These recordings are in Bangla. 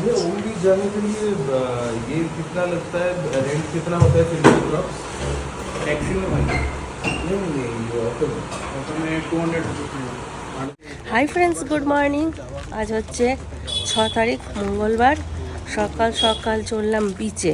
ये ओम बीच जाने के लिए अ, ये कितना लगता है रेंट कितना होता है फिर क्रॉप्स टैक्सी में भाई नहीं नहीं ये ऑटो में ऑटो में two hundred rupees hi friends good morning আজ হচ্ছে ছ তারিখ মঙ্গলবার সকাল সকাল চললাম বিচে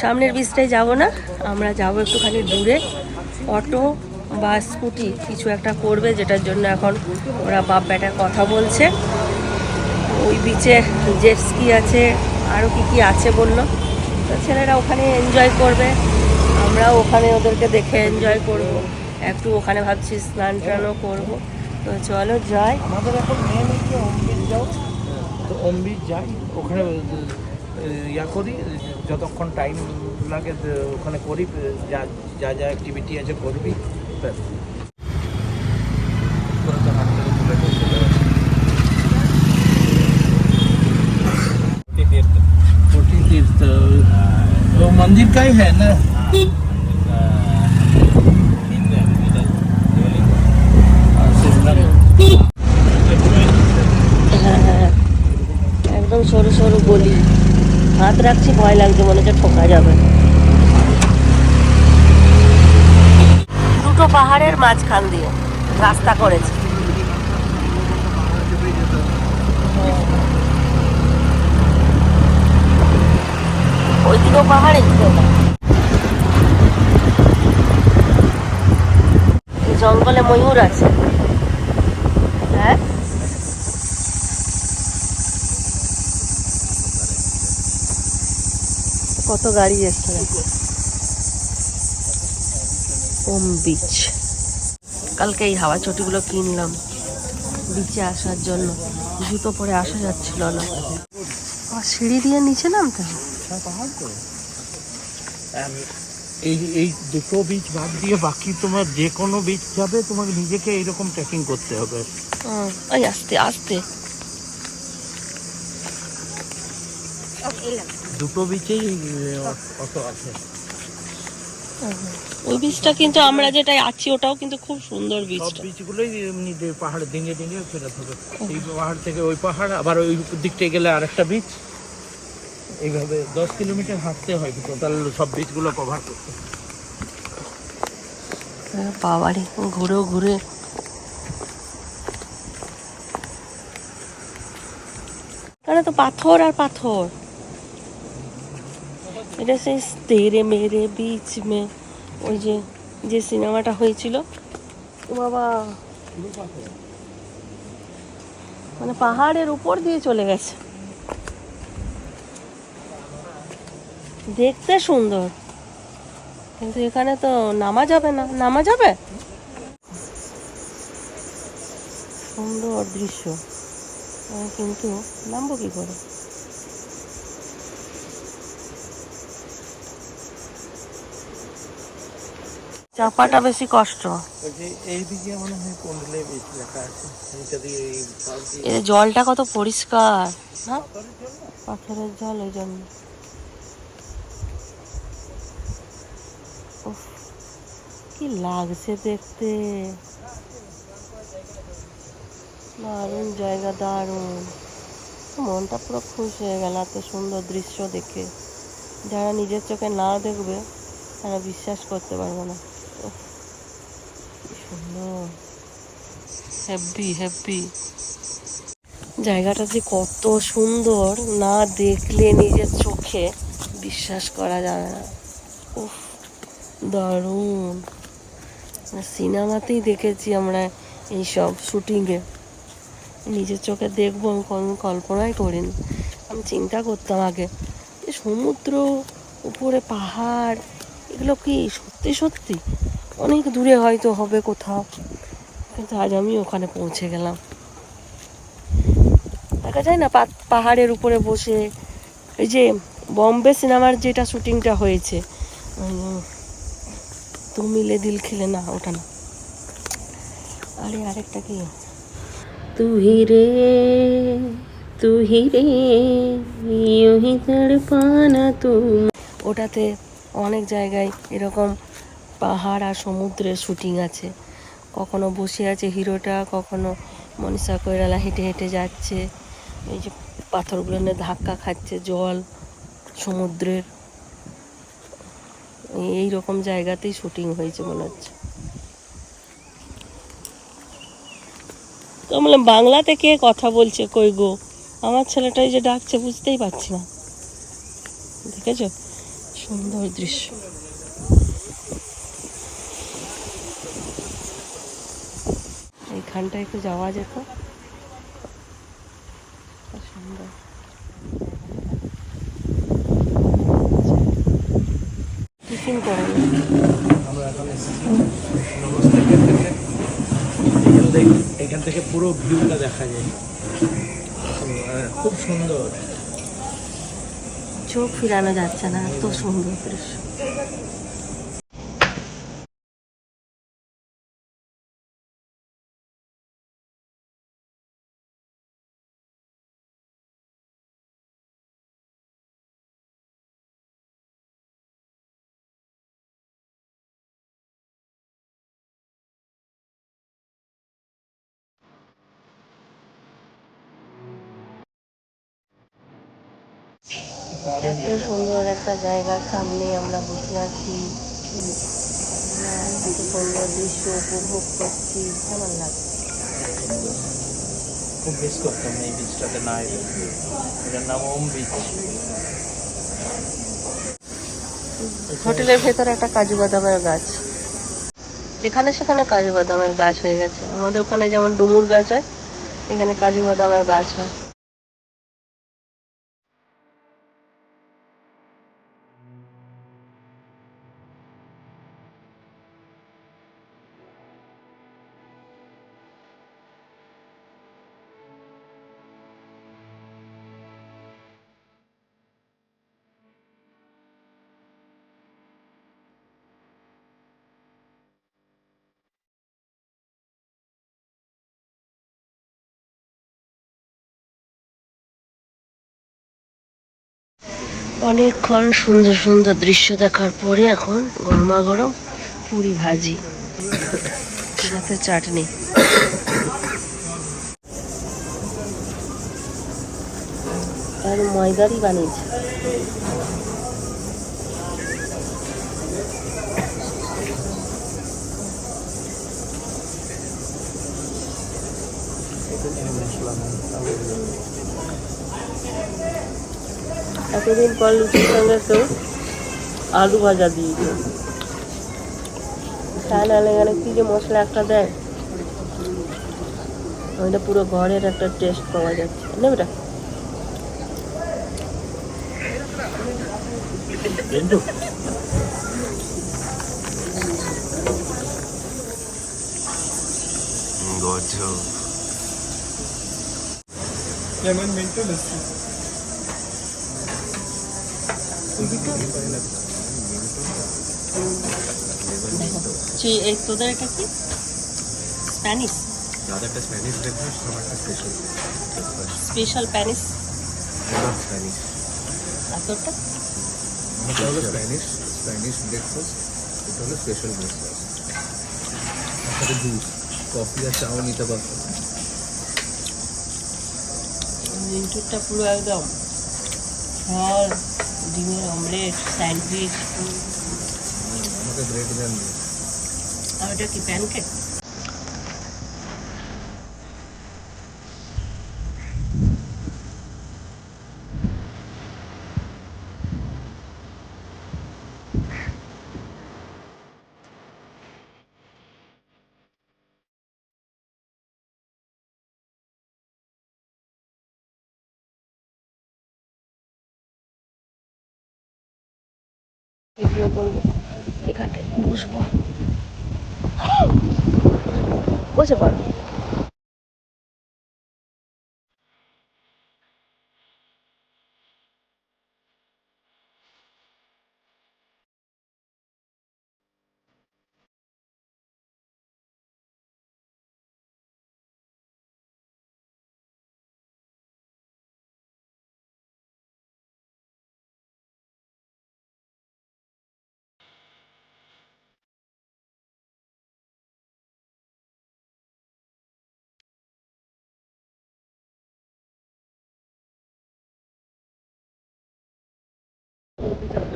সামনের বিচটায় যাব না আমরা যাব একটুখানি দূরে অটো বা স্কুটি কিছু একটা করবে যেটার জন্য এখন ওরা বাপ বেটার কথা বলছে ওই বিচে জেট স্কি আছে আরও কি কি আছে বলল? তো ছেলেরা ওখানে এনজয় করবে, আমরাও ওখানে ওদেরকে দেখে এনজয় করব। একটু ওখানে ভাবছি স্নান টানও করব। তো চলো যাই। আমাদের এখন মেন হচ্ছে অম্বির যাও, তো অম্বির যাই, ওখানে ইয়া করি, যতক্ষণ টাইম লাগে ওখানে করি, যা যা যা অ্যাক্টিভিটি আছে করবি, ব্যাস। মন্দির হ্যাঁ একদম সরু সরু রাখছি, ভয় লাগছে, মনে হচ্ছে যাবে। দুটো পাহাড়ের মাঝখান দিয়ে রাস্তা করেছে। ওইদিকেও পাহাড় এদিকেও। জঙ্গলে ময়ূর আছে। হ্যাঁ? কত গাড়ি এসছে ওম বিচ। কালকে এই হাওয়া চটিগুলো কিনলাম বিচে আসার জন্য। জুতো পরে আসা যাচ্ছিল না। সিঁড়ি দিয়ে নিচে নামতে হবে? আর এই এই দুটো বীজ বাদ দিয়ে বাকি তোমার যে কোনো বীজ যাবে তোমাকে নিজেকে এইরকম ট্রেকিং করতে হবে। ওই আস্তে আস্তে। দুটো বীচেই অটো আছে। ওই বীজটা কিন্তু আমরা যেটাই আছি ওটাও কিন্তু খুব সুন্দর বীজ সব বীজগুলোই এমনি পাহাড় ডিঙে ডিঙে ফেরত হবে এই পাহাড় থেকে ওই পাহাড় আবার ওই দিকটা গেলে আরেকটা বীজ এইভাবে দশ কিলোমিটার হাঁটতে হয় টোটাল সব বীজগুলো কভার করতে। বাবারে ঘুরেও ঘুরে। তাহলে তো পাথর আর পাথর। এটা সেই তেরে মেরে বিচ মে। ওই যে যে সিনেমাটা হয়েছিল। বাবা। মানে পাহাড়ের উপর দিয়ে চলে গেছে। দেখতে সুন্দর। কিন্তু এখানে তো নামা যাবে না। নামা যাবে সুন্দর দৃশ্য। কিন্তু নামবো কি করে? চাপাটা বেশি কষ্ট। জলটা কত পরিষ্কার পাথরের জল ওই জন্য। কি লাগছে দেখতে? দারুণ জায়গা, দারুণ। মনটা পুরো খুশ হয়ে গেল এত সুন্দর দৃশ্য দেখে। যারা নিজের চোখে না দেখবে, তারা বিশ্বাস করতে পারবে না। জায়গাটা যে কত সুন্দর, না দেখলে নিজের চোখে বিশ্বাস করা যাবে না। উফ, দারুণ। সিনেমাতেই দেখেছি আমরা এইসব শুটিংয়ে নিজের চোখে দেখব, আমি কোনো কল্পনাই করিনি। আমি চিন্তা করতাম আগে যে সমুদ্র, উপরে পাহাড়, এগুলো কি সত্যি সত্যি? অনেক দূরে হয়তো হবে কোথাও। কিন্তু আজ আমি ওখানে পৌঁছে গেলাম। দেখা যায় না পাহাড়ের উপরে বসে এই যে বম্বে সিনেমার যেটা শুটিংটা হয়েছে উম, তু মিলে দিল খেলে না ওটা না। আরে আরেকটা কি? তু হি রে তু হি রে ইয়ো হি তড়পানা তু ওটাতে অনেক জায়গায় এরকম পাহাড় আর সমুদ্রের শুটিং আছে। কখনো বসে আছে হিরোটা কখনো মনীষা কৈরালা হেঁটে হেঁটে যাচ্ছে। এই যে পাথরগুলো নিয়ে ধাক্কা খাচ্ছে জল সমুদ্রের। এই রকম জায়গাতেই শুটিং হয়েছে মনে হচ্ছে। তো বললাম, বাংলাতে কে কথা বলছে? কই গো? আমার ছেলেটাই যে ডাকছে, বুঝতেই পারছি না। দেখেছ? সুন্দর দৃশ্য। এইখানটা একটু যাওয়া যেত। টিফিন করে এখান থেকে। পুরো ভিউটা দেখা যায়। খুব সুন্দর। চোখ ফিরানো যাচ্ছে না এত সুন্দর দৃশ্য। এত সুন্দর একটা জায়গার সামনে আমরা বসে আছি। এত সুন্দর দৃশ্য উপভোগ করছি কেমন লাগছে? খুব মিস করতাম এই বিচটাতে না এলে। এটার নাম ওম বিচ হোটেলের ভেতরে একটা কাজু বাদামের গাছ। যেখানে সেখানে কাজু বাদামের গাছ হয়ে গেছে। আমাদের ওখানে যেমন ডুমুর গাছ হয় এখানে কাজু বাদামের গাছ হয়। অনেকক্ষণ সুন্দর সুন্দর দৃশ্য দেখার পরে এখন গরমা গরম পুরি ভাজি। সাথে চাটনি। আর বানিয়েছে। এতদিন পর লুচির সঙ্গে কেউ আলু ভাজা দিয়েছে। খায় না এখানে কি যে মশলা একটা দেয়? ওইটা পুরো ঘরের একটা টেস্ট পাওয়া যাচ্ছে। না বেটা? মিন্টু লস্যি তুই এই তোদের এটা কি? স্প্যানিশ যাদেরটা স্প্যানিশ ব্রেকফাস্ট আমার একটা স্পেশাল স্পেশাল প্যানিশ স্প্যানিশ আর তোরটা? আমারটা হলো স্প্যানিশ স্প্যানিশ ব্রেকফাস্ট এটা হলো স্পেশাল ব্রেকফাস্ট জুস কফি আর চাও নিতে পারতো মিন্টুরটা পুরো একদম। ফল ডিমের অমলেট স্যান্ডউইচ আর ওটা কি প্যানকেক ভিডিও করব এখানে বসবো বসে পড়ো অনেক Thank you.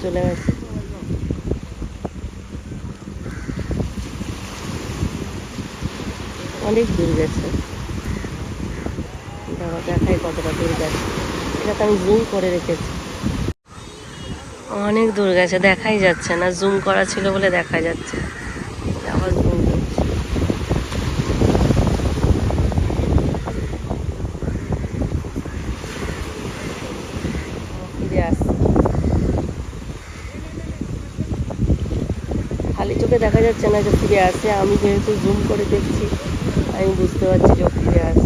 চলে গেছে। অনেক দূর গেছে। দেখাই কতটা দূর গেছে। এটা তো আমি জুম করে রেখেছি। অনেক দূর গেছে, দেখাই যাচ্ছে না। জুম করা ছিল বলে দেখা যাচ্ছে আবার জুম করছি ফিরে আসছে দেখা যাচ্ছে না যে ফিরে আসে। আমি যেহেতু জুম করে দেখছি, আমি বুঝতে পারছি যে ফিরে আসে।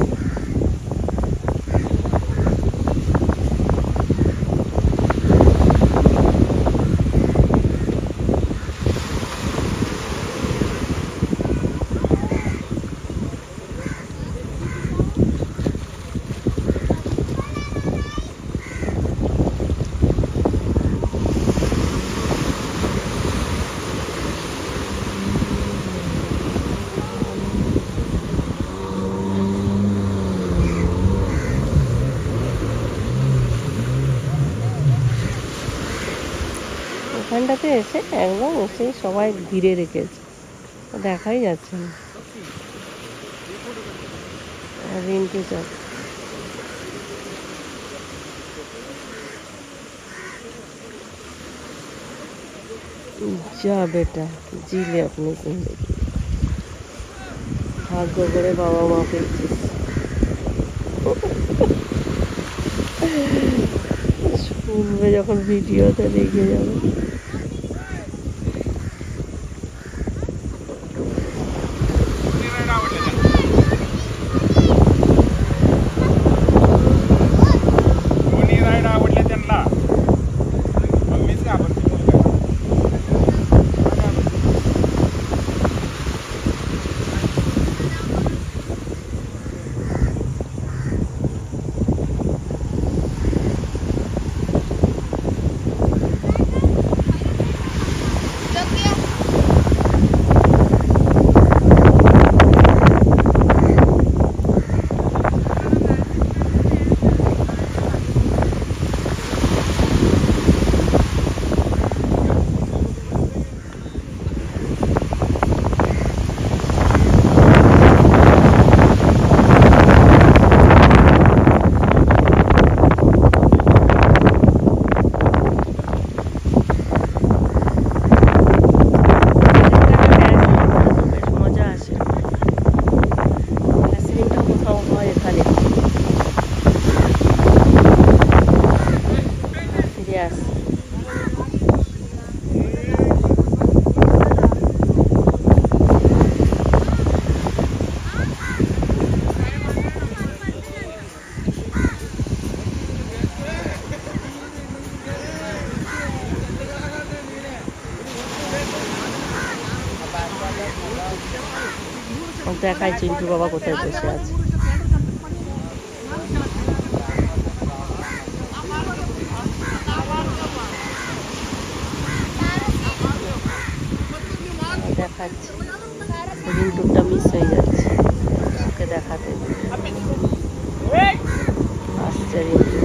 ওখানটাতে এসে একদম এসে সবাই ঘিরে রেখেছে। দেখাই যাচ্ছে না। রিন্টু চক যা বেটা, জিলে আপনি জিন্দগি। ভাগ্য করে বাবা মা পেয়েছিস। শুনবে যখন ভিডিওতে দেখে যাবে। দেখায় চিন্টু বাবা কোথায় বসে আছে দেখাচ্ছে রিন্টুরটা মিস হয়ে যাচ্ছে ওকে দেখাতে আসছে রিন্টু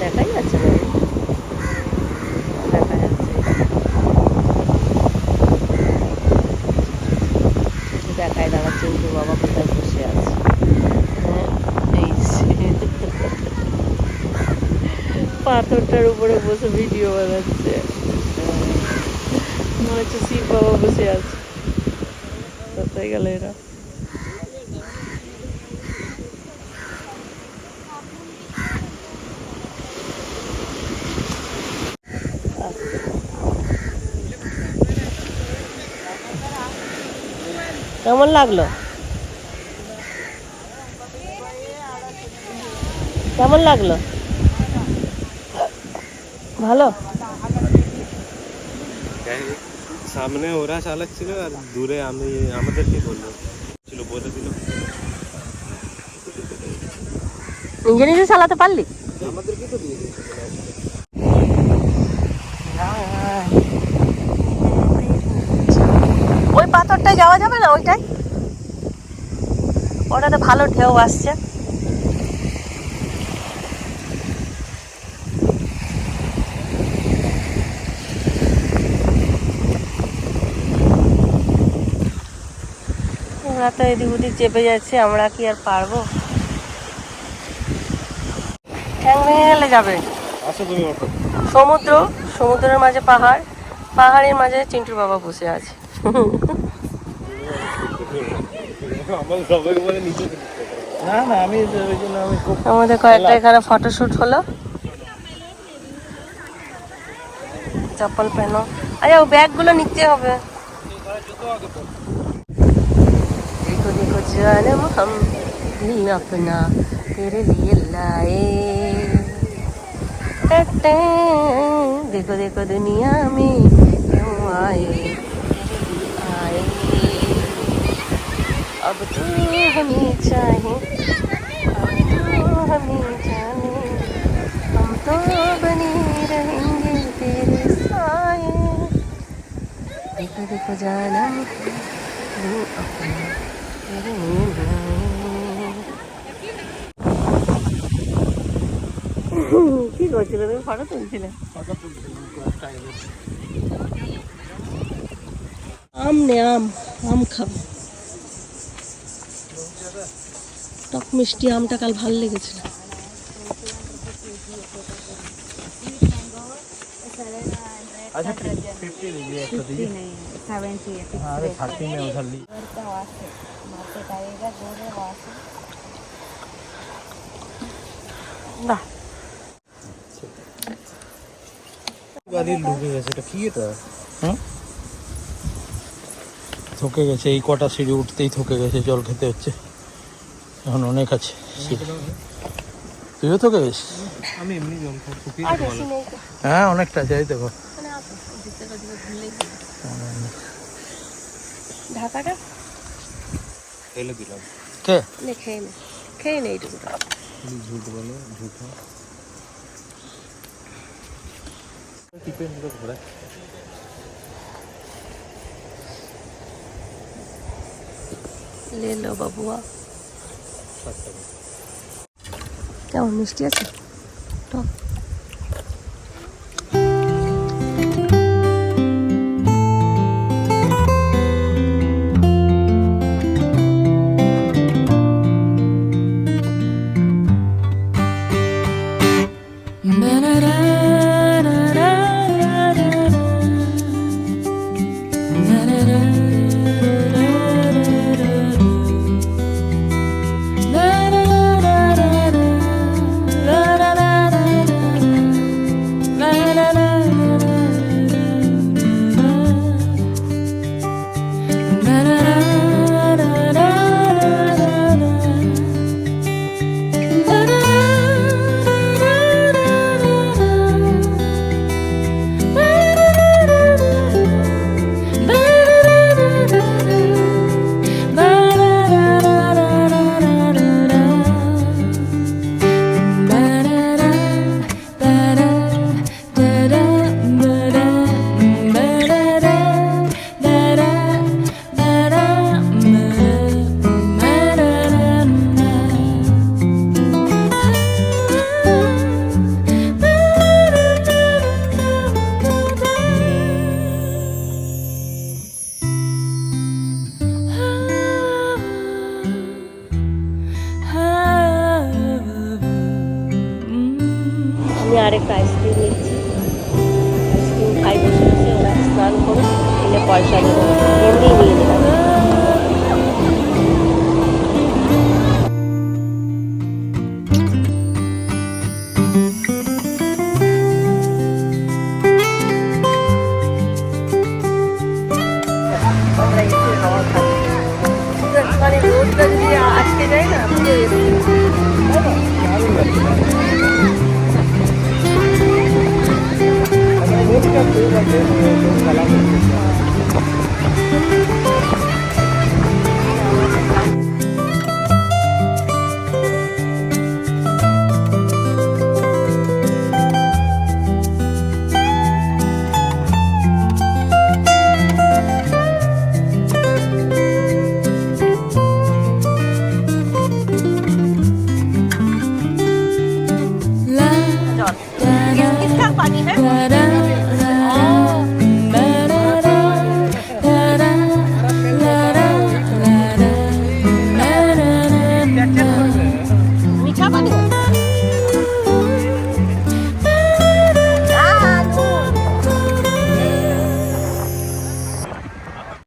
দেখাই যাচ্ছে না দেখা যাচ্ছে দেখায় দাঁড়া চিন্টু বাবা কোথায় বসে আছে হ্যাঁ, এই যে। পাথরটার উপরে বসে ভিডিও বানাচ্ছে। নয় হচ্ছে শিব বাবা বসে আছে। কোথায় গেল এরা? কেমন লাগল? কেমন লাগল? ভালো? সামনে ওরা চালাচ্ছিল আর দূরে আমি আমাদেরকে বলল ছিল বলে দিল। নিজে নিজে চালাতে পারলি? আমাদেরকে তো দিয়ে ওই পাথরটায় যাওয়া যাবে না ওইটাই ওটাতে ভালো ঢেউ আসছে। ওরা তো এদিক ওদিক চেপে যাচ্ছে আমরা কি আর পারব? যাবে। সমুদ্র সমুদ্রের মাঝে পাহাড় পাহাড়ের মাঝে চিন্টুর বাবা বসে আছে। আমাদের কয়েকটা এখানে ফটোশ্যুট হলো। চপ্পল পেনো। আচ্ছা ব্যাগগুলো নিতে হবে। जानम हम दिल अपना तेरे लिए लाए टटे, देखो देखो दुनिया में क्यों आए आए अब तो हमें चाहे अब तो हमें जाने हम तो बने रहेंगे तेरे साए देखो देखो जाना तू अपना तेरे लिए लाए। কি করছিলে তুমি ফটো তুলছিলে আম নে আম আম খাব টক মিষ্টি আমটা কাল ভালো লেগেছিল আচ্ছা ফিফটি দিয়ে একটা দিয়ে সেভেন্টি আরে থার্টি নেই ওখানে বাহ গাড়ি ঢুকে গেছে এটা কি এটা? হুম? থকে গেছে এই কটা সিঁড়ি উঠতেই থকে গেছে জল খেতে হচ্ছে। এখন অনেক আছে তুইও থকে গেছিস? আমি এমনি জল। হ্যাঁ অনেকটা আছে এই দেখো মানে। ঢাকাটা? ফেলে দিলাম কে নে খেয়ে নে খেয়ে নে এইটুকু ঝুট বলো ঝুঠো টিপে নিল ঘোরা লে লো বাবুয়া কেমন মিষ্টি আছে টক পয়সা নেবো